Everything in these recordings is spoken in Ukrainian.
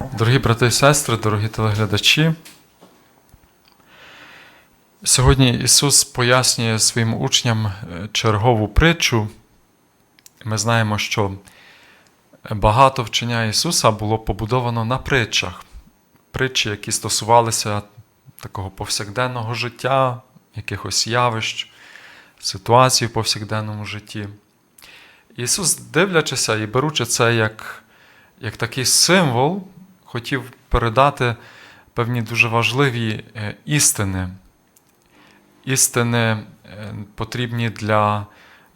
Дорогі брати і сестри, дорогі телеглядачі. Сьогодні Ісус пояснює своїм учням е, чергову притчу. Ми знаємо, що багато вчення Ісуса було побудовано на притчах. Притчі, які стосувалися такого повсякденного життя, якихось явищ, ситуацій в повсякденному житті. Ісус, дивлячися і беручи це як, як такий символ, хотів передати певні дуже важливі е, істини. Істини е, потрібні для,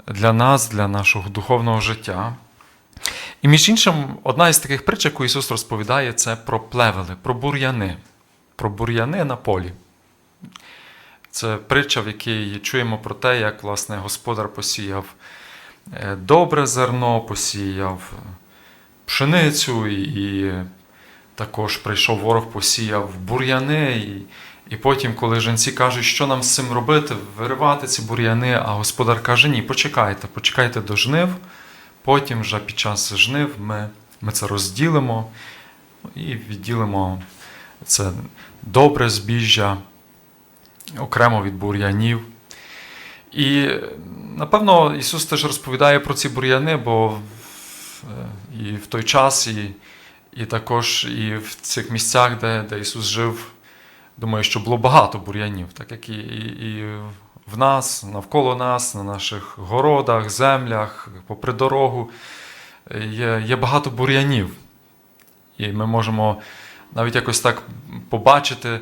для нас, для нашого духовного життя. І між іншим, одна із таких притч, яку Ісус розповідає, це про плевели, про бур'яни, про бур'яни на полі. Це притча, в якій чуємо про те, як власне господар посіяв е, добре зерно, посіяв пшеницю, і також прийшов ворог, посіяв бур'яни. І, і потім, коли жінці кажуть, що нам з цим робити, виривати ці бур'яни, а господар каже: ні, почекайте, почекайте до жнив. Потім, вже під час жнив, ми, ми це розділимо і відділимо це добре збіжжя окремо від бур'янів. І напевно Ісус теж розповідає про ці бур'яни, бо е, і в той час, і, і також і в цих місцях, де, де Ісус жив, думаю, що було багато бур'янів, так як і, і, і в нас, навколо нас, на наших городах, землях, попри дорогу. Є, є багато бур'янів. І ми можемо навіть якось так побачити,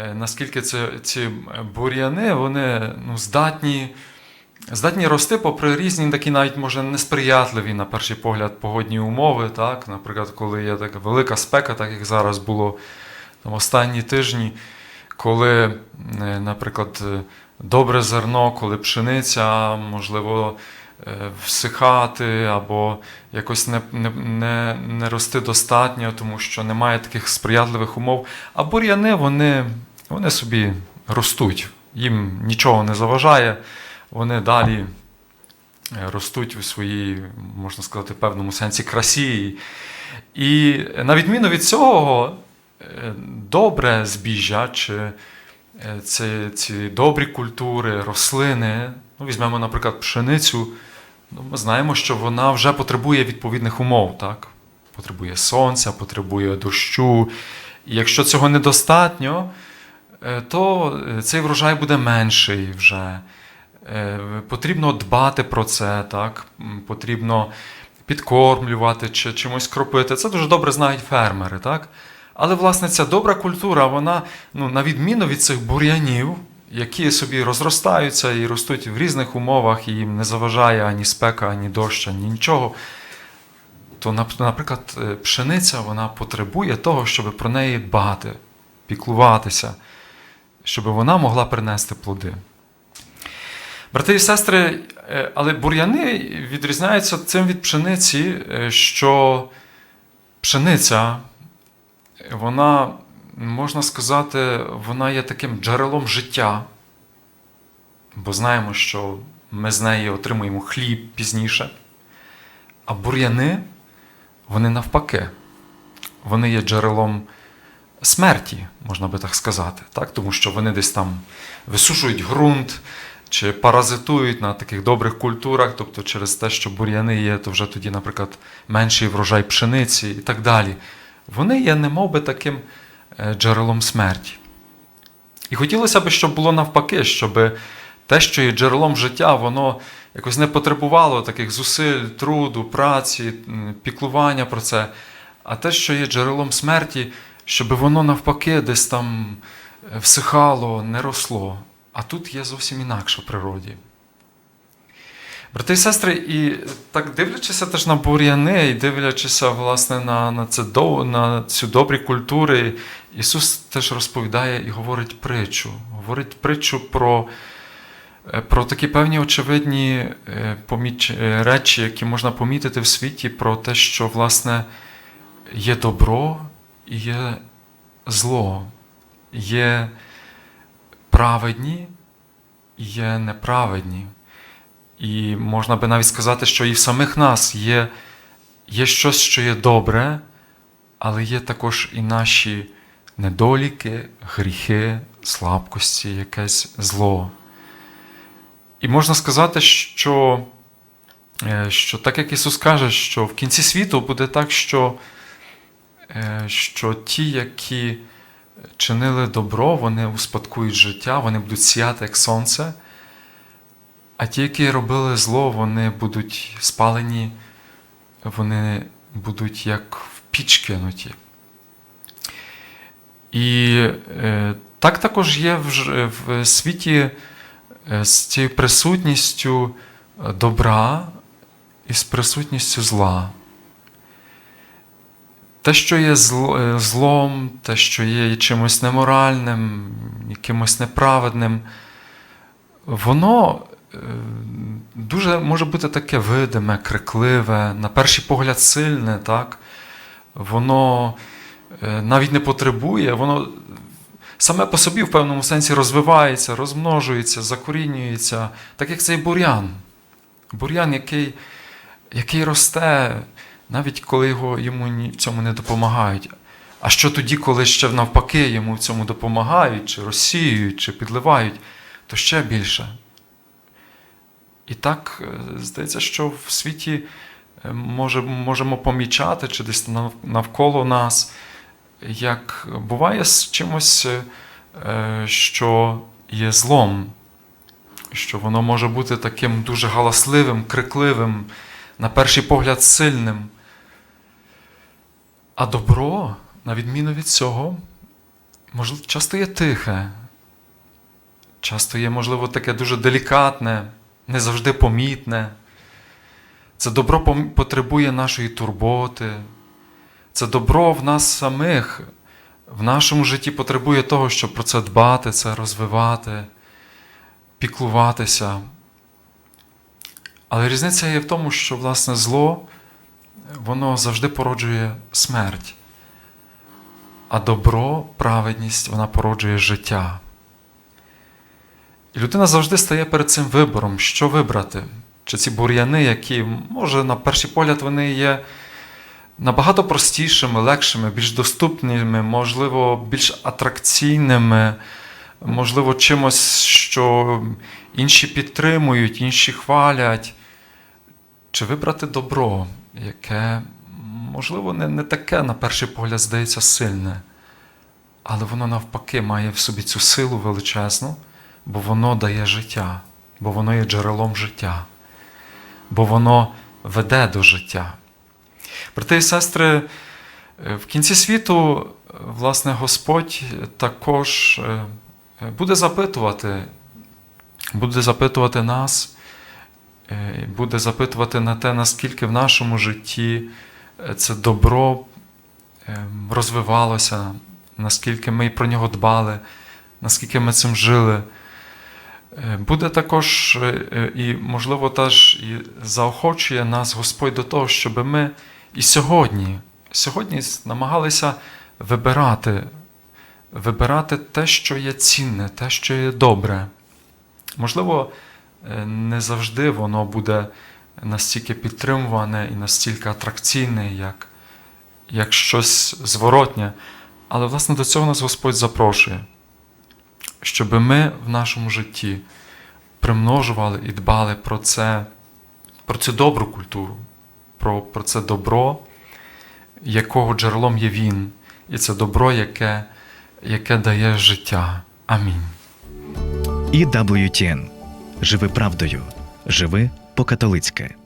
е, наскільки це, ці бур'яни вони ну, здатні, здатні рости попри різні такі навіть може несприятливі, на перший погляд, погодні умови. Так? Наприклад, коли є така велика спека, так як зараз було там, останні тижні, коли, е, наприклад, е, добре зерно, коли пшениця, можливо, е, всихати або якось не, не, не, рости достатньо, тому що немає таких сприятливих умов. А бур'яни вони, вони собі ростуть, їм нічого не заважає, вони далі е, ростуть у своїй, можна сказати, певному сенсі красі. І на відміну від цього, е, добре збіжжя чи е, ці, ці добрі культури, рослини, ну, візьмемо, наприклад, пшеницю. Ну, ми знаємо, що вона вже потребує відповідних умов, так? Потребує сонця, потребує дощу. І якщо цього недостатньо, е, то е, цей врожай буде менший вже. Е, Потрібно дбати про це, так? Потрібно підкормлювати чи чимось кропити. Це дуже добре знають фермери, так? Але, власне, ця добра культура, вона, ну, на відміну від цих бур'янів, які собі розростаються і ростуть в різних умовах, і їм не заважає ані спека, ані дощ, ані нічого. То, наприклад, е, пшениця вона потребує того, щоб про неї дбати, піклуватися, щоб вона могла принести плоди. Брати і сестри, е, але бур'яни відрізняються цим від пшениці, е, що пшениця, вона, можна сказати, вона є таким джерелом життя, бо знаємо, що ми з неї отримуємо хліб пізніше. А бур'яни, вони навпаки, вони є джерелом смерті, можна би так сказати, так? тому що вони десь там висушують ґрунт чи паразитують на таких добрих культурах, тобто через те, що бур'яни є, то вже тоді, наприклад, менший врожай пшениці і так далі. Вони є немов би таким е, джерелом смерті. І хотілося б, щоб було навпаки, щоб те, що є джерелом життя, воно якось не потребувало таких зусиль, труду, праці, піклування про це. А те, що є джерелом смерті, щоб воно навпаки десь там е, всихало, не росло. А тут є зовсім інакше в природі. Брати і сестри, і так дивлячися теж на бур'яни, і дивлячися власне на, на, це, на цю добрі культури, Ісус теж розповідає і говорить притчу. Говорить притчу про, е, про такі певні очевидні е, поміч, е, речі, які можна помітити в світі, про те, що власне є добро і є зло, є праведні є неправедні. І можна би навіть сказати, що і в самих нас є, є щось, що є добре, але є також і наші недоліки, гріхи, слабкості, якесь зло. І можна сказати, що, е, що так як Ісус каже, що в кінці світу буде так, що, е, що ті, які чинили добро, вони успадкують життя, вони будуть сіяти як сонце, а ті, які робили зло, вони будуть спалені, вони будуть як в піч кинуті. І е, так також є в, світі е, з цією присутністю добра і з присутністю зла. Те, що є е, злом, те, що є чимось неморальним, якимось неправедним, воно е, дуже може бути таке видиме, крикливе, на перший погляд сильне, так? Воно е, навіть не потребує, воно саме по собі в певному сенсі розвивається, розмножується, закорінюється, так як цей бур'ян. Бур'ян, який, який росте, навіть коли його, йому в цьому не допомагають. А що тоді, коли ще навпаки йому в цьому допомагають, чи розсіюють, чи підливають, то ще більше. І так е, здається, що в світі е, може, можемо помічати, чи десь навколо нас, як буває з чимось, е, що є злом, що воно може бути таким дуже галасливим, крикливим, на перший погляд сильним. А добро, на відміну від цього, можливо, часто є тихе, часто є, можливо, таке дуже делікатне, не завжди помітне. Це добро потребує нашої турботи. Це добро в нас самих, в нашому житті потребує того, щоб про це дбати, це розвивати, піклуватися. Але різниця є в тому, що власне зло воно завжди породжує смерть, а добро, праведність, вона породжує життя. І людина завжди стає перед цим вибором, що вибрати. Чи ці бур'яни, які, може, на перший погляд, вони є набагато простішими, легшими, більш доступними, можливо, більш атракційними, можливо, чимось, що інші підтримують, інші хвалять. Чи вибрати добро, яке, можливо, не, не таке, на перший погляд, здається, сильне, але воно навпаки має в собі цю силу величезну, бо воно дає життя, бо воно є джерелом життя, бо воно веде до життя. Брати і сестри, е, в кінці світу, е, власне, Господь також е, буде запитувати, буде запитувати нас, буде запитувати на те, наскільки в нашому житті е, це добро е, розвивалося, наскільки ми про нього дбали, наскільки ми цим жили. Е, Буде також е, е, і, можливо, теж і заохочує нас Господь до того, щоб ми і сьогодні, сьогодні намагалися вибирати, вибирати те, що є цінне, те, що є добре. Можливо, е, не завжди воно буде настільки підтримуване і настільки атракційне, як, як щось зворотнє. Але, власне, до цього нас Господь запрошує, щоб ми в нашому житті примножували і дбали про це, про цю добру культуру, про, про це добро, якого джерелом є Він, і це добро, яке, яке дає життя. Амінь. EWTN. Живи правдою. Живи по-католицьки.